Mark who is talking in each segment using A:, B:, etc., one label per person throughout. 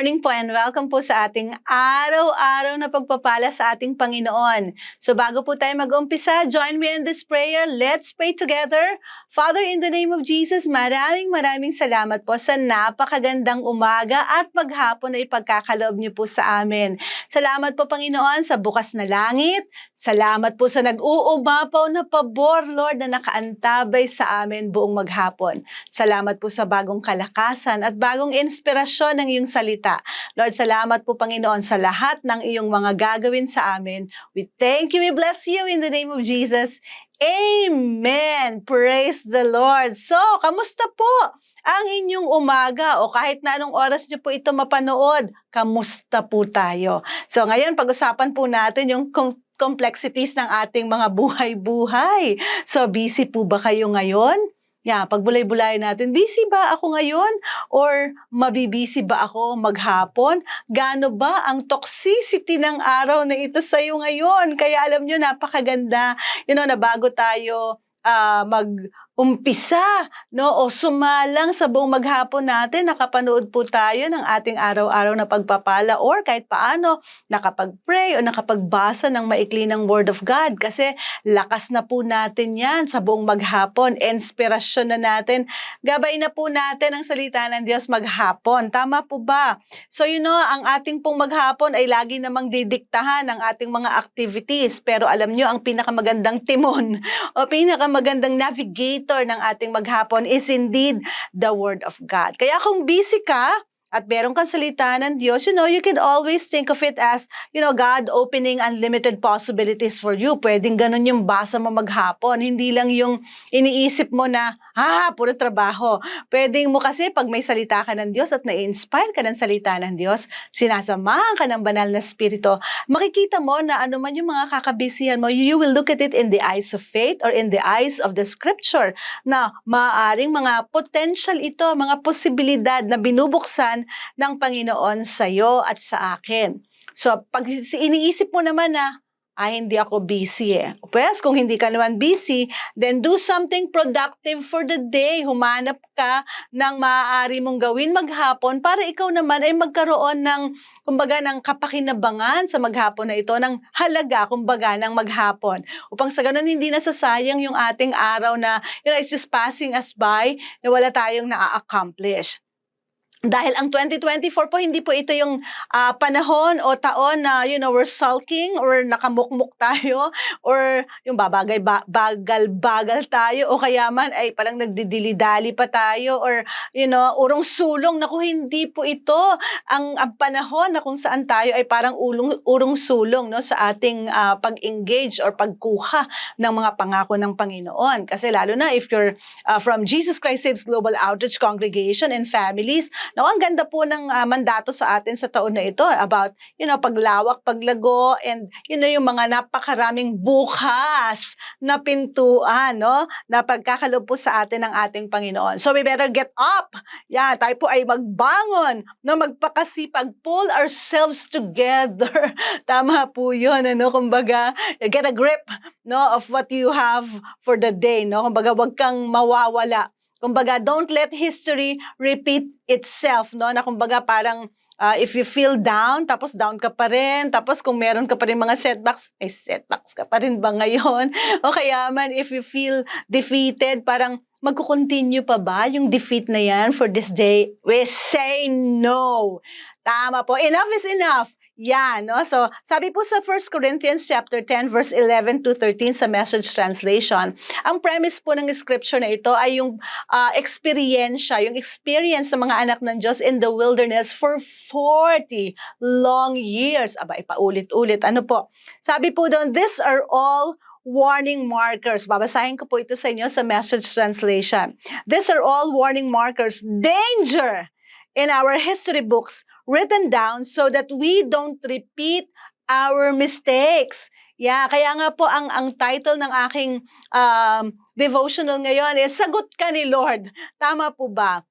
A: morning po and welcome po sa ating araw-araw na pagpapala sa ating Panginoon. So bago po tayo mag-umpisa, join me in this prayer. Let's pray together. Father, in the name of Jesus, maraming maraming salamat po sa napakagandang umaga at maghapon na ipagkakaloob niyo po sa amin. Salamat po Panginoon sa bukas na langit. Salamat po sa nag-uumapaw na pabor, Lord, na nakaantabay sa amin buong maghapon. Salamat po sa bagong kalakasan at bagong inspirasyon ng iyong salita. Lord, salamat po Panginoon sa lahat ng iyong mga gagawin sa amin. We thank you, we bless you in the name of Jesus. Amen! Praise the Lord! So, kamusta po ang inyong umaga o kahit na anong oras niyo po ito mapanood, kamusta po tayo? So, ngayon pag-usapan po natin yung complexities ng ating mga buhay-buhay. So, busy po ba kayo ngayon? Yeah, pagbulay-bulay natin, busy ba ako ngayon? Or mabibisi ba ako maghapon? Gaano ba ang toxicity ng araw na ito sa iyo ngayon? Kaya alam nyo, napakaganda. You know, na bago tayo ah, mag-umpisa, no? O sumalang sa buong maghapon natin, nakapanood po tayo ng ating araw-araw na pagpapala or kahit paano nakapag-pray o nakapagbasa ng maikli ng Word of God kasi lakas na po natin yan sa buong maghapon, inspirasyon na natin, gabay na po natin ang salita ng Diyos maghapon. Tama po ba? So you know, ang ating pong maghapon ay lagi namang didiktahan ng ating mga activities pero alam nyo, ang pinakamagandang timon o pinakamagandang navigator ng ating maghapon is indeed the Word of God. Kaya kung busy ka, at meron kang salita ng Diyos, you know, you can always think of it as, you know, God opening unlimited possibilities for you. Pwedeng ganun yung basa mo maghapon. Hindi lang yung iniisip mo na, ha, puro trabaho. Pwedeng mo kasi pag may salita ka ng Diyos at na-inspire ka ng salita ng Diyos, sinasamahan ka ng banal na spirito, makikita mo na ano man yung mga kakabisihan mo, you will look at it in the eyes of faith or in the eyes of the scripture na maaaring mga potential ito, mga posibilidad na binubuksan ng Panginoon sa iyo at sa akin. So, pag iniisip mo naman na, ay, hindi ako busy eh. Pues, kung hindi ka naman busy, then do something productive for the day. Humanap ka ng maaari mong gawin maghapon para ikaw naman ay magkaroon ng, kumbaga, ng kapakinabangan sa maghapon na ito, ng halaga, kumbaga, ng maghapon. Upang sa ganun, hindi nasasayang yung ating araw na, you know, it's just passing us by na wala tayong na-accomplish. Dahil ang 2024 po, hindi po ito yung ah, panahon o taon na, you know, we're sulking or nakamukmuk tayo or yung babagay, ba- bagal-bagal tayo o kaya man ay parang nagdidili-dali pa tayo or, you know, urong sulong. Naku, hindi po ito ang, ang panahon na kung saan tayo ay parang ulong, urong sulong no, sa ating ah, pag-engage or pagkuha ng mga pangako ng Panginoon. Kasi lalo na if you're ah, from Jesus Christ Saves Global Outreach Congregation and Families, No, ang ganda po ng ah, mandato sa atin sa taon na ito about, you know, paglawak, paglago, and you know, yung mga napakaraming bukas na pintuan, no, na pagkakaloob sa atin ng ating Panginoon. So we better get up. Yeah, tayo po ay magbangon, no, magpakasipag, pull ourselves together. Tama po yun, ano, kumbaga, get a grip, no, of what you have for the day, no, kumbaga, wag kang mawawala kumbaga, don't let history repeat itself, no? Na kumbaga parang ah, if you feel down, tapos down ka pa rin, tapos kung meron ka pa rin mga setbacks, ay setbacks ka pa rin ba ngayon? o kaya man, if you feel defeated, parang magkukontinue pa ba yung defeat na yan for this day? We say no. Tama po. Enough is enough. Yan, no? So, sabi po sa 1 Corinthians chapter 10 verse 11 to 13 sa message translation, ang premise po ng scripture na ito ay yung uh, experiensya, yung experience ng mga anak ng Diyos in the wilderness for 40 long years. Aba, ipaulit-ulit. Ano po? Sabi po doon, these are all warning markers. Babasahin ko po ito sa inyo sa message translation. These are all warning markers. Danger! In our history books written down so that we don't repeat our mistakes. Yeah, kaya nga po ang ang title ng aking um, devotional ngayon is Sagot ka ni Lord. Tama po ba?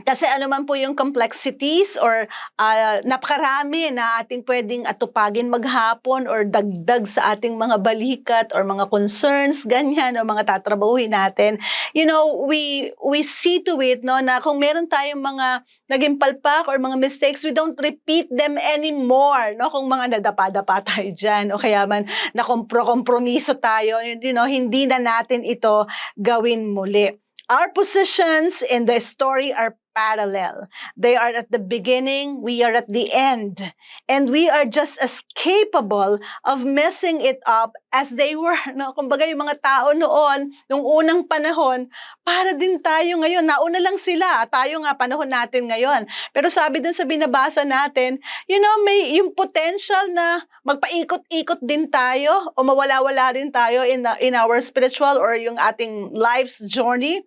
A: Kasi ano man po yung complexities or ah, napakarami na ating pwedeng atupagin maghapon or dagdag sa ating mga balikat or mga concerns, ganyan, o mga tatrabahuhin natin. You know, we we see to it no na kung meron tayong mga naging palpak or mga mistakes, we don't repeat them anymore. No, kung mga nadapa-dapa tayo diyan o kaya man na kompromiso tayo, you know, hindi na natin ito gawin muli. Our positions in the story are parallel. They are at the beginning, we are at the end. And we are just as capable of messing it up as they were. No? Kumbaga yung mga tao noon, nung unang panahon, para din tayo ngayon. Nauna lang sila. Tayo nga, panahon natin ngayon. Pero sabi dun sa binabasa natin, you know, may yung potential na magpaikot-ikot din tayo o mawala-wala din tayo in, in our spiritual or yung ating life's journey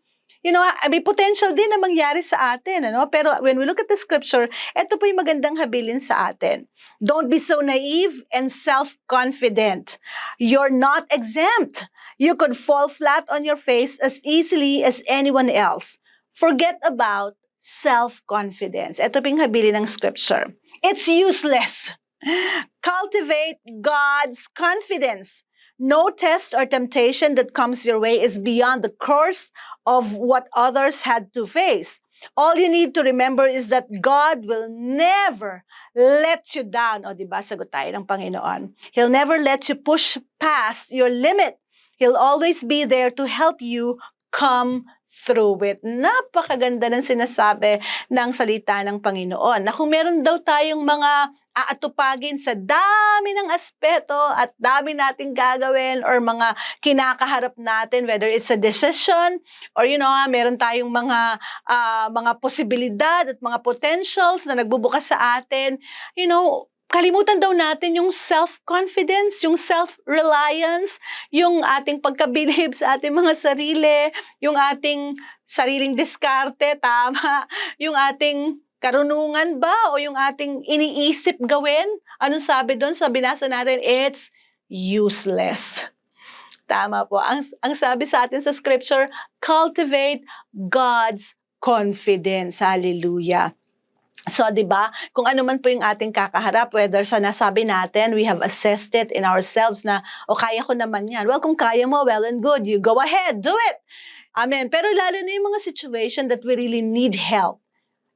A: you know, ah, may potential din na mangyari sa atin, ano? Pero when we look at the scripture, ito po yung magandang habilin sa atin. Don't be so naive and self-confident. You're not exempt. You could fall flat on your face as easily as anyone else. Forget about self-confidence. Ito po yung habilin ng scripture. It's useless. Cultivate God's confidence. No test or temptation that comes your way is beyond the course of what others had to face. All you need to remember is that God will never let you down. O, di ba? Sagot tayo ng Panginoon. He'll never let you push past your limit. He'll always be there to help you come through it. Napakaganda ng sinasabi ng salita ng Panginoon. Na kung meron daw tayong mga aatupagin sa dami ng aspeto at dami nating gagawin or mga kinakaharap natin, whether it's a decision or you know, ah, meron tayong mga ah, mga posibilidad at mga potentials na nagbubukas sa atin, you know, kalimutan daw natin yung self-confidence, yung self-reliance, yung ating pagkabilib sa ating mga sarili, yung ating sariling diskarte, tama, yung ating karunungan ba o yung ating iniisip gawin? Anong sabi doon sa binasa natin? It's useless. Tama po. Ang, ang sabi sa atin sa scripture, cultivate God's confidence. Hallelujah. So, di ba, kung ano man po yung ating kakaharap, whether sa nasabi natin, we have assessed it in ourselves na, o kaya ko naman yan. Well, kung kaya mo, well and good. You go ahead, do it. Amen. Pero lalo na yung mga situation that we really need help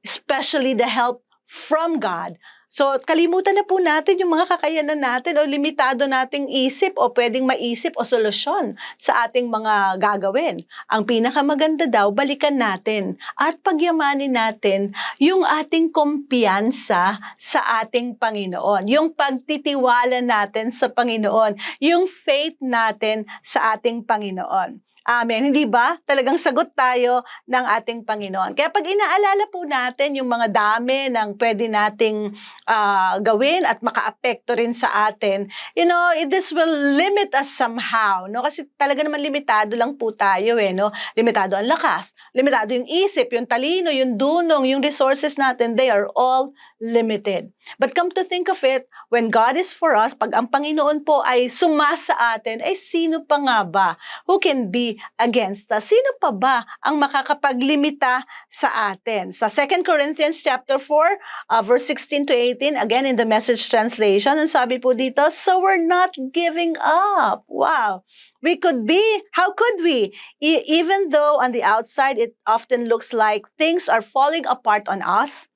A: especially the help from God. So, kalimutan na po natin yung mga kakayanan natin o limitado nating isip o pwedeng maisip o solusyon sa ating mga gagawin. Ang pinakamaganda daw, balikan natin at pagyamanin natin yung ating kumpiyansa sa ating Panginoon. Yung pagtitiwala natin sa Panginoon. Yung faith natin sa ating Panginoon. Amen. Hindi ba? Talagang sagot tayo ng ating Panginoon. Kaya pag inaalala po natin yung mga dami ng pwede nating ah, gawin at makaapekto rin sa atin, you know, this will limit us somehow, no? Kasi talaga naman limitado lang po tayo eh, no? Limitado ang lakas, limitado yung isip, yung talino, yung dunong, yung resources natin, they are all limited. But come to think of it, when God is for us, pag ang Panginoon po ay sumasa atin, ay sino pa nga ba who can be against us? Sino pa ba ang makakapaglimita sa atin? Sa 2 Corinthians chapter 4, uh, verse 16 to 18, again in the message translation, ang sabi po dito, so we're not giving up. Wow. We could be, how could we? E- even though on the outside it often looks like things are falling apart on us,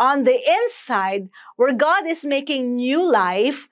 A: on the inside, where God is making new life,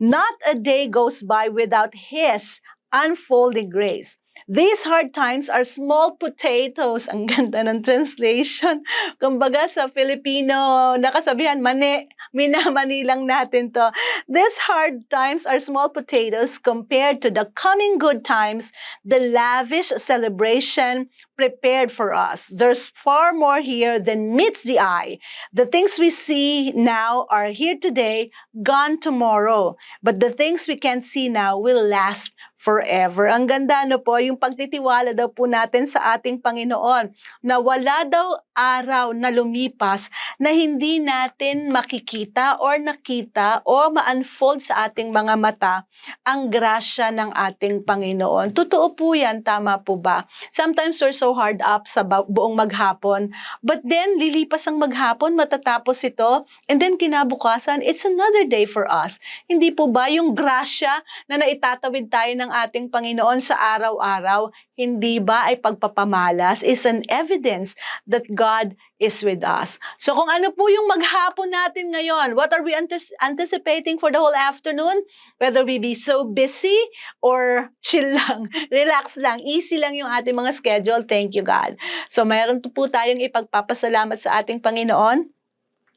A: not a day goes by without His unfolding grace. These hard times are small potatoes. Ang ganda ng translation. Kumbaga sa Filipino, nakasabihan, mani, minamani lang natin to. These hard times are small potatoes compared to the coming good times, the lavish celebration prepared for us. There's far more here than meets the eye. The things we see now are here today, gone tomorrow. But the things we can't see now will last forever. Ang ganda no po, yung pagtitiwala daw po natin sa ating Panginoon na wala daw araw na lumipas na hindi natin makikita or nakita o ma-unfold sa ating mga mata ang grasya ng ating Panginoon. Totoo po yan, tama po ba? Sometimes we're so hard up sa buong maghapon, but then lilipas ang maghapon, matatapos ito, and then kinabukasan, it's another day for us. Hindi po ba yung grasya na naitatawid tayo ng ating Panginoon sa araw-araw, hindi ba ay pagpapamalas is an evidence that God is with us. So kung ano po yung maghapon natin ngayon, what are we anticipating for the whole afternoon? Whether we be so busy or chill lang, relax lang, easy lang yung ating mga schedule. Thank you God. So mayroon po tayong ipagpapasalamat sa ating Panginoon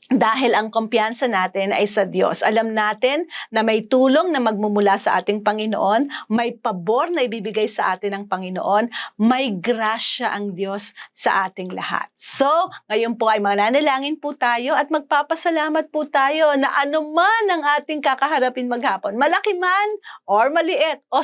A: dahil ang kumpiyansa natin ay sa Diyos. Alam natin na may tulong na magmumula sa ating Panginoon, may pabor na ibibigay sa atin ng Panginoon, may grasya ang Diyos sa ating lahat. So, ngayon po ay mananalangin po tayo at magpapasalamat po tayo na anuman ang ating kakaharapin maghapon, malaki man or maliit o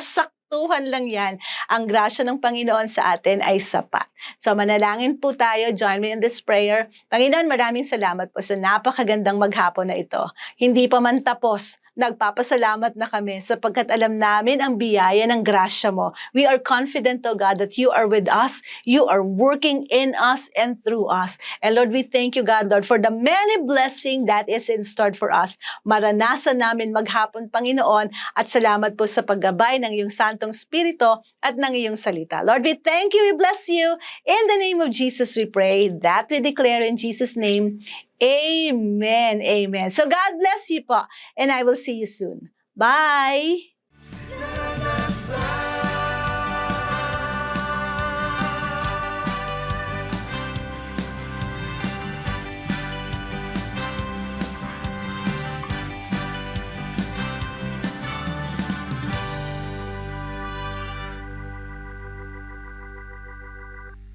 A: saktuhan lang yan, ang grasya ng Panginoon sa atin ay sapat. So manalangin po tayo, join me in this prayer. Panginoon, maraming salamat po sa napakagandang maghapon na ito. Hindi pa man tapos, nagpapasalamat na kami sapagkat alam namin ang biyaya ng grasya mo. We are confident, O God, that you are with us. You are working in us and through us. And Lord, we thank you, God, Lord, for the many blessing that is in store for us. Maranasan namin maghapon, Panginoon, at salamat po sa paggabay ng iyong Santong Spirito at ng iyong salita. Lord, we thank you, we bless you. In the name of Jesus, we pray that we declare in Jesus' name, Amen. Amen. So God bless you po. And I will see you soon. Bye!